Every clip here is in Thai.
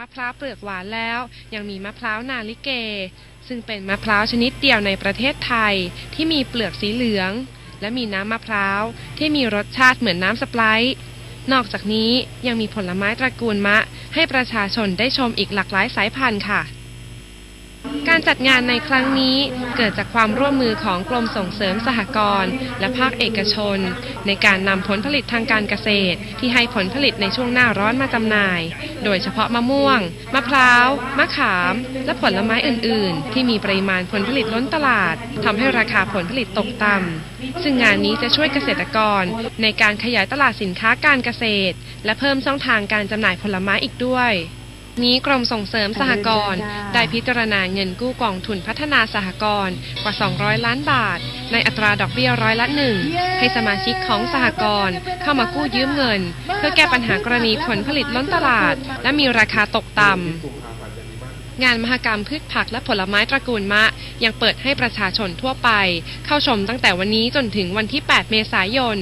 มะพร้าวเปลือกหวานแล้ว ยังมีมะพร้าวนาลิเก ซึ่งเป็นมะพร้าวชนิดเดียวในประเทศไทยที่มีเปลือกสีเหลือง และมีน้ำมะพร้าวที่มีรสชาติเหมือนน้ำสไปร์นอกจากนี้ยังมีผลไม้ตระกูลมะ ให้ประชาชนได้ชมอีกหลากหลายสายพันธุ์ค่ะ การจัดงานในครั้งนี้เกิดจากความร่วมมือของกรมส่งเสริมสหกรณ์และภาคเอกชน ในการนำผลผลิตทางการเกษตร ที่ให้ผลผลิตในช่วงหน้าร้อนมาจำหน่าย โดยเฉพาะมะม่วง มะพร้าว มะขาม และผลไม้อื่น ๆ ที่มีปริมาณผลผลิตล้นตลาดทำให้ราคาผลผลิตตกต่ำซึ่งงานนี้จะช่วยเกษตรกร ในการขยายตลาดสินค้าการเกษตร และเพิ่มช่องทางการจำหน่ายผลไม้อีกด้วย นี้กรมส่งเสริมสหกรณ์ได้พิจารณาเงินกู้กองทุนพัฒนาสหกรณ์กว่า 200 ล้านบาท ในอัตราดอกเบี้ยร้อยละหนึ่งให้สมาชิกของสหกรณ์เข้ามากู้ยืมเงิน เพื่อแก้ปัญหากรณีผลผลิตล้นตลาด และมีราคาตกต่ำงานมหกรรมพืชผักและผลไม้ตระกูลมะ ยังเปิดให้ประชาชนทั่วไป เข้าชมตั้งแต่วันนี้จนถึงวันที่ 8 เมษายน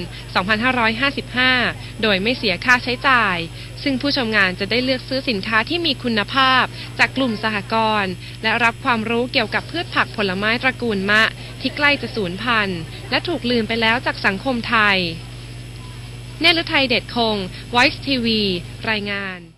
2555 โดยไม่เสียค่าใช้จ่าย ซึ่งผู้ชมงานจะได้เลือกซื้อสินค้าที่มีคุณภาพ จากกลุ่มสหกรณ์ และรับความรู้เกี่ยวกับพืชผักผลไม้ตระกูลมะ ที่ใกล้จะสูญพันธุ์ และถูกลืมไปแล้วจากสังคมไทย เนลฤทัยเด็ดคง Voice TV รายงาน